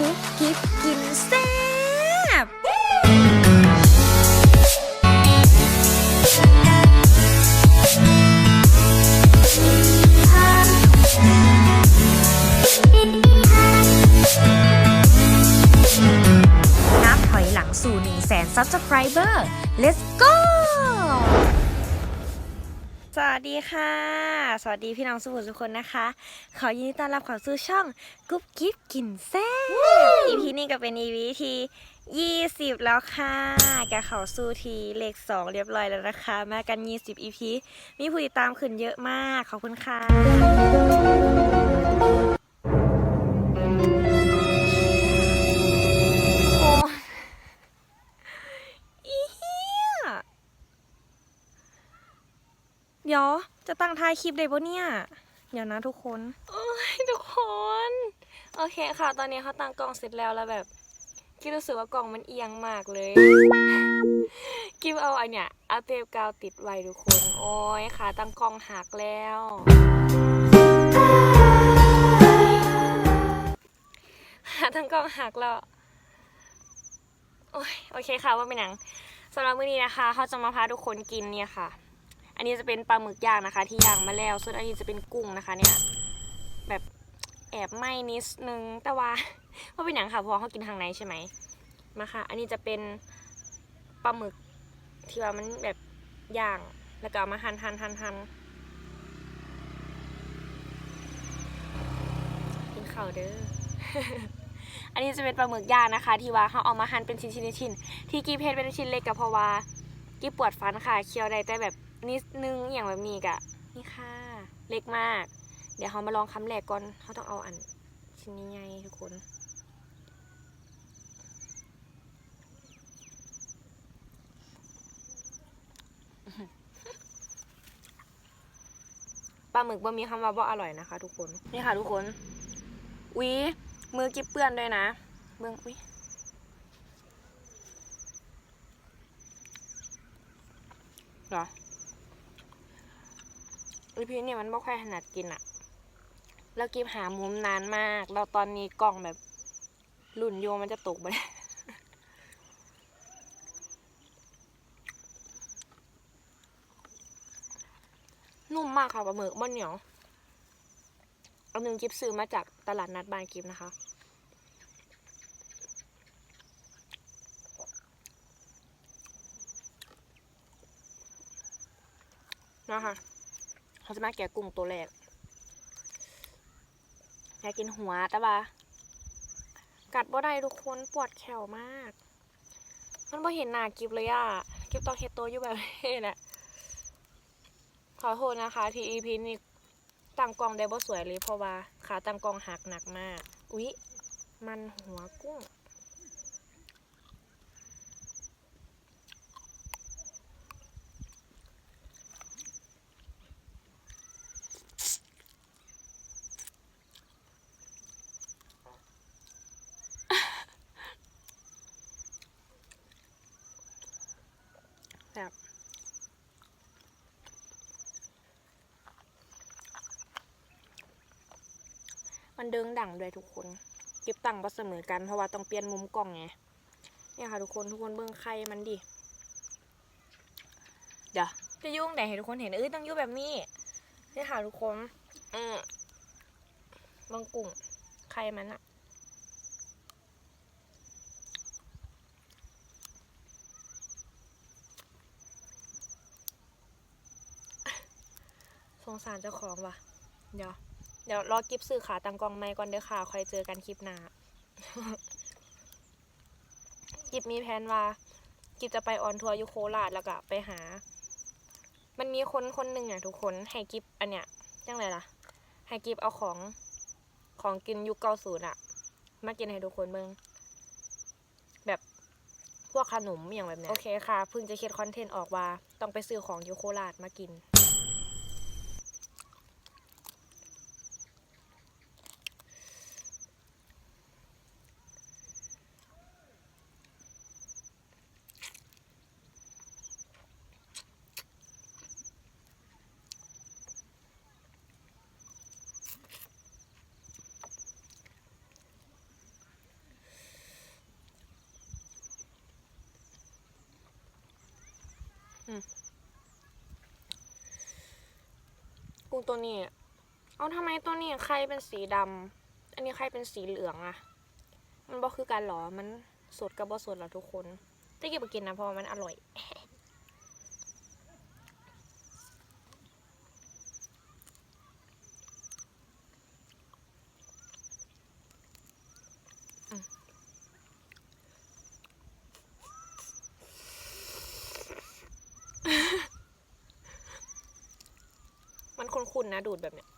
กุ๊บกิ๊บกินแซ่บนับถอยหลังสู่1 0 0 0 0แสน Subscriber Let's go สวัสดีค่ะ สวัสดีพี่น้องสุภุทุกคนนะคะ ขอยินดีต้อนรับเเข้าสู่ช่องกุ๊บกิ๊บกินแซ่บ EP นี้ก็เป็น EP ที่ 20 แล้วค่ะแกเข้าสู่ทีเลข 2 เรียบร้อยแล้วนะคะ มากัน 20 EP มีผู้ติดตามขึ้นเยอะมาก ขอบคุณค่ะ เดี๋ยวจะตั้งท้ายคลิปเลยปะเนี่ย เดี๋ยวนะทุกคนโอ้ยทุกคน โอเคค่ะ ตอนนี้เขาตั้งกล้องเสร็จแล้วแล้วแบบกิบรู้สึกว่ากล่องมันเอียงมากเลย กิบเอาอันเนี้ยเอาเทปกาวติดไว้ทุกคน โอ้ยขาตั้งกล้องหักแล้วขาตั้งกล้องหักแล้วโอ้ยโอเคค่ะว่าเป็นหนังสำหรับมื้อนี้นะคะเขาจะมาพาทุกคนกินเนี่ยค่ะ อันนี้จะเป็นปลาหมึกย่างนะคะ ที่ย่างมาแล้ว ส่วนอันนี้จะเป็นกุ้งนะคะเนี่ยแบบแอบไหม้นิดนึงแต่ว่าว่าเป็นหนังค่ะเพราะเขากินทางในใช่ไหมมาค่ะ อันนี้จะเป็นปลาหมึกที่ว่ามันแบบย่างแล้วก็เอามาหั่นหั่นหั่นหั่นกินข้าวเด้ออันนี้จะเป็นปลาหมึกย่างนะคะ ที่ว่าเขาเอามาหั่นเป็นชิ้นชิ้นชิ้นๆที่กีเพชรเป็นชิ้นเล็กก็เพราะว่ากีปวดฟันค่ะเคี้ยวได้แต่แบบ นิดนึงอย่างแบบนี้กะนี่ค่ะ เล็กมาก เดี๋ยวเขามาลองคำแรกก่อนเขาต้องเอาอัน ชิ้นนี้ไงทุกคนปลาหมึกบ่มีคำว่าบ่อร่อยนะคะ ทุกคนนี่ค่ะ ทุกคนวิมือกิ๊บเปื้อนด้วยนะเบื้องวิเหรอ อีพีเนี่ยมันไม่ค่อยถนัดกินอะแล้วกิ๊บหามุมนานมากแล้วตอนนี้กล่องแบบหลุ่นโยมันจะตกไปแล้วนุ่มมากค่ะปลาหมึกมันเหนียวอันหนึ่งกิฟซื้อมาจากตลาดนัดบานกิฟนะคะ นะคะ เขาจะมาแกะกุ้งตัวแรกอยากกินหัวแต่ว่า กัดบ่ได้ทุกคนปวดแขวมาก มันบ่เห็นหน้ากิฟเลยอะกิฟต้องเฮ็ดตัวอยู่แบบนี้แหละขอโทษนะคะที่ EP นี้ตั้งกล้องได้บ่สวยเลยเพราะว่าขาตั้งกล้องหักหนักมาก อุ๊ย มันหัวกุ้ง มันเดิงดังด้วยทุกคน เก็บตังค์บ่เสมอกันเพราะว่าต้องเปลี่ยนมุมกล้องไงเนี่ยค่ะทุกคนทุกคนเบิ่งไข่มันดิเดี๋ยวจะยุ่งไหนให้ทุกคนเห็นเอ้ยต้องยุ่งแบบนี้เนี่ยค่ะทุกคนอืมบิ่งกุ้งไข่มันอะสงสารเจ้าของว่ะ เดี๋ยว เดี๋ยวรอกิฟซื้อขาตังกองไม้ก่อนเด้อค่ะคอยเจอกันคลิปหน้ากิฟมีแผนว่ากิฟจะไปออนทัวร์ยูโคราชแล้วก็ไปหา มันมีคนคนหนึ่งอะทุกคนให้กิฟอันเนี้ยจังไรล่ะ ให้กิฟเอาของของกินยุคเก้าศูนย์อะมากินให้ทุกคนเบิ่งแบบพวกขนมอย่างแบบเนี้ยโอเคค่ะเพิ่งจะคิดคอนเทนต์ออกว่าต้องไปซื้อของยูโคราชมากิน กุ้งตัวนี้ เอาทำไมตัวนี้ไข่เป็นสีดำ อันนี้ไข่เป็นสีเหลืองอะมันบอกคือการหรอ มันสดกับบ่สดเหรอทุกคนแต่เก็บไปกินนะเพราะมันอร่อย อืม มันคุ้นนะดูดแบบเนี้ย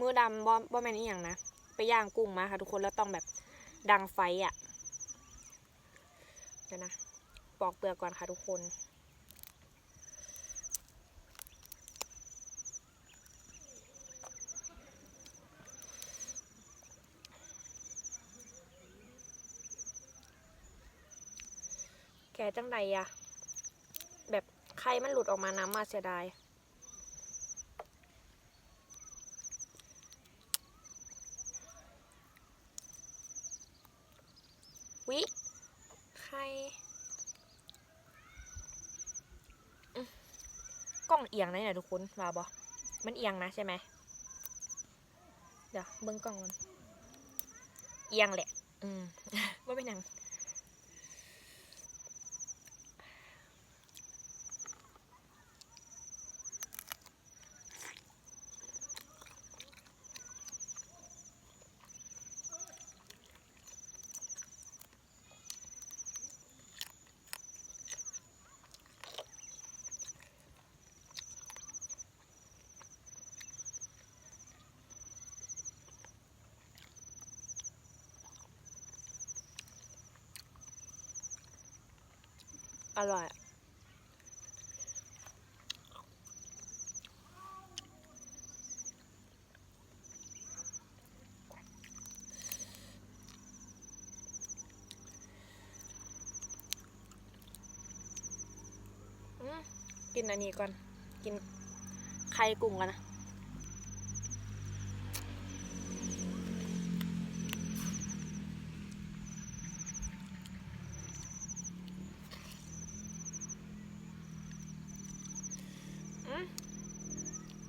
มือดำบ่บ่แม่นอีหยังนะ ไปย่างกุ้งมาค่ะทุกคนแล้วต้องแบบดังไฟอะ่ะเดี๋ยวนะ ปอกเปลือกก่อนค่ะทุกคน แกจังใดอะแบบไข่มันหลุดออกมาน้ำมาเสียดายวิใครกล้องเอียงนะเนี่ยทุกคนว่าบอมันเอียงนะใช่ไหมเดี๋ยวเบิ้งกล้องก่อนเอียงแหละ อืมว่าเป็นยัง อร่อยอืมกินอันนี้ก่อน กินไข่กุ้งกันนะ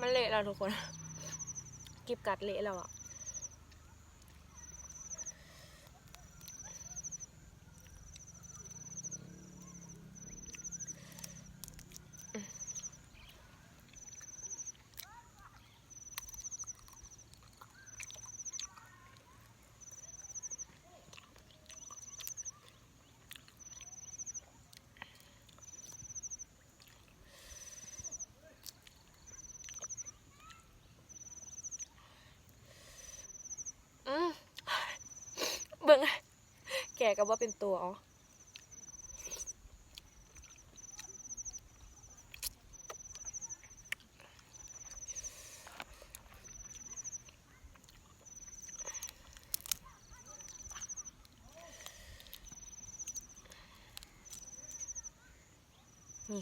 มันเละแล้วทุกคนกิบกัดเละแล้วอะ อืม เบิ่งแกก็ว่าเป็นตัวอ๋อนี่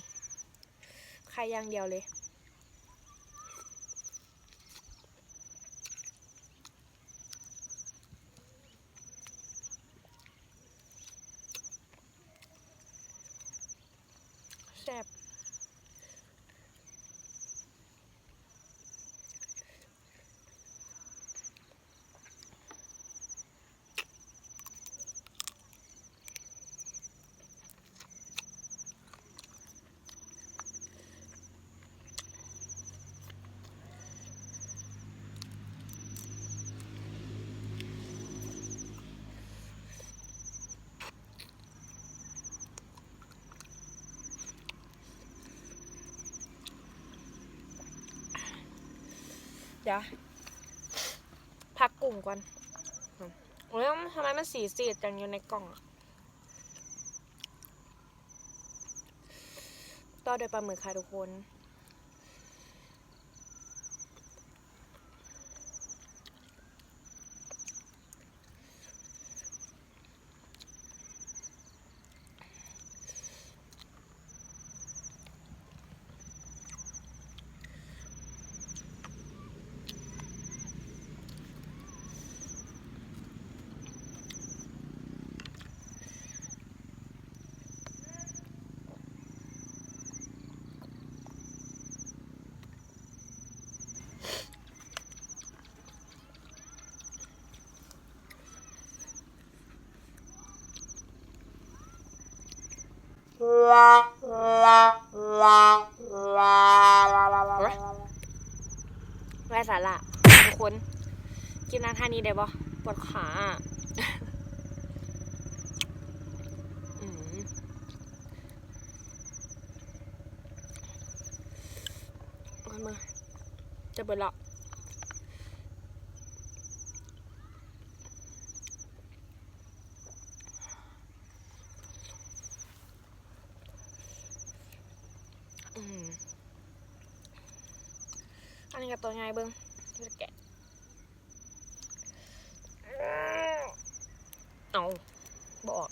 ไข่อย่างเดียวเลย แซ่บ เดี๋ยวพักกลุ่มก่อนโอ้ยทำไมมันสีสีดจังอยู่ในกล่องอะต่อโดยปลาหมึกค่ะทุกคน ไร้ สาระทุกคนกินน้ำท่านี้ได้ปะปวดขาอะอืมามาจะเปิดละอืม อันนี้กับตัวไงเบิ้งจะแกะเอาบอก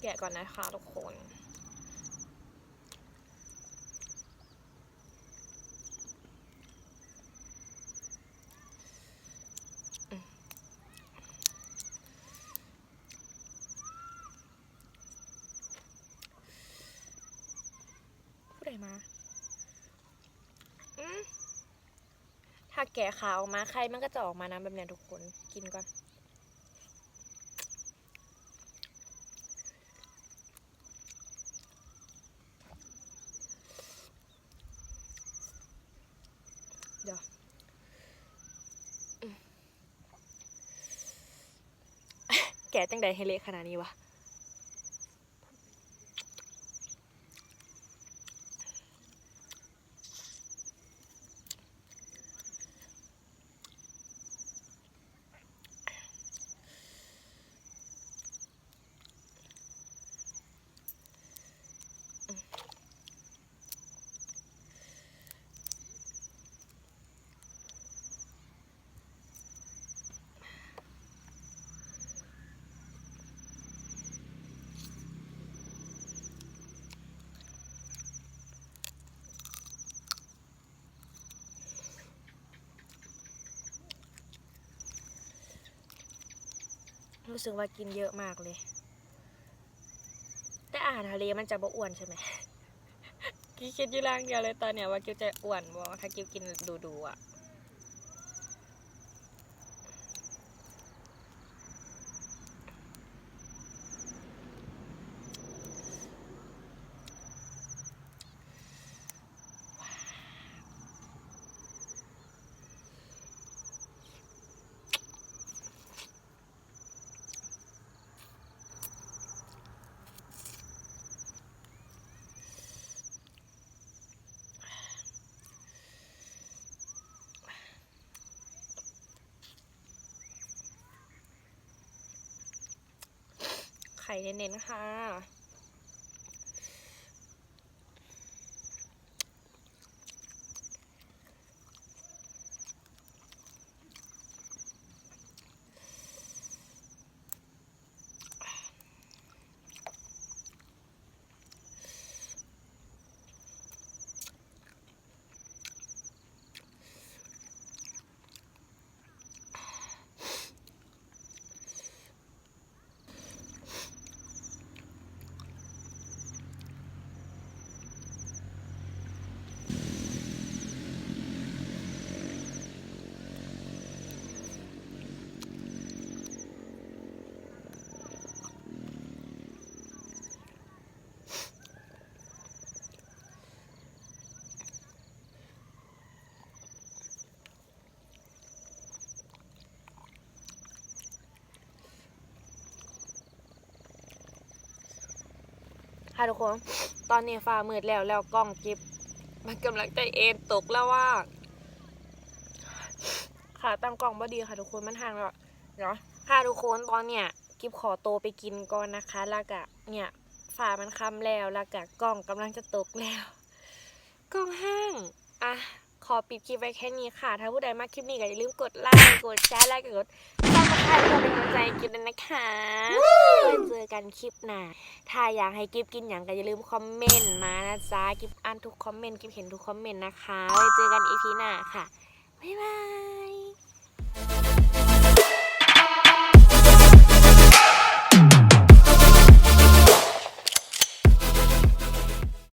แกะก่อนนะคะทุกคน ผู้ใดมา อืมถ้า แกะขาวออกมาไข่มันก็จะออกมานะแบบเนี้ยทุกคนกินก่อนเดี๋ยวแกะจังใดให้เละขนาดนี้วะ รู้สึกว่ากินเยอะมากเลย แต่อาหารทะเลมันจะบ่อ้วนใช่ไหมกิ๊คิดอยู่ร่างเดียวเลยตอนเนี้ยว่ากิวจะอ้วนบ่ถ้ากิวกินดูดูๆอะ ไข่เน้นๆค่ะ ค่ะทุกคน ตอนนี้ฟ้ามืดแล้วแล้วกล้องกิบมันกำลังใจเอ็นตกแล้วว่าค่ะตั้งกล้องบ่ดีค่ะทุกคนมันห่างแล้วเนาะค่ะทุกคนตอนเนี้ยกิบขอโตไปกินก่อนนะคะแล้วก็เนี่ยฝ่ามันค้ำแล้วแล้วก็กล้องกำลังจะตกแล้วกล้องห้า อปิดคลิปไว้แค่นี้ค่ะ ถ้าผู้ใดมาคลิปนี้ก็อย่าลืมกดไลค์ กดแชร์ และกดซับสไครต์เพื่อเป็นกำลังใจให้กิฟด้วยนะคะไว้เจอกันคลิปหน้า ถ้าอยากให้กิฟกินอย่างก็อย่าลืมคอมเมนต์มานะจ๊ะ กิฟอ่านทุกคอมเมนต์ กิฟเห็นทุกคอมเมนต์นะคะ ไว้เจอกันอีพีหน้าค่ะ บ๊ายบาย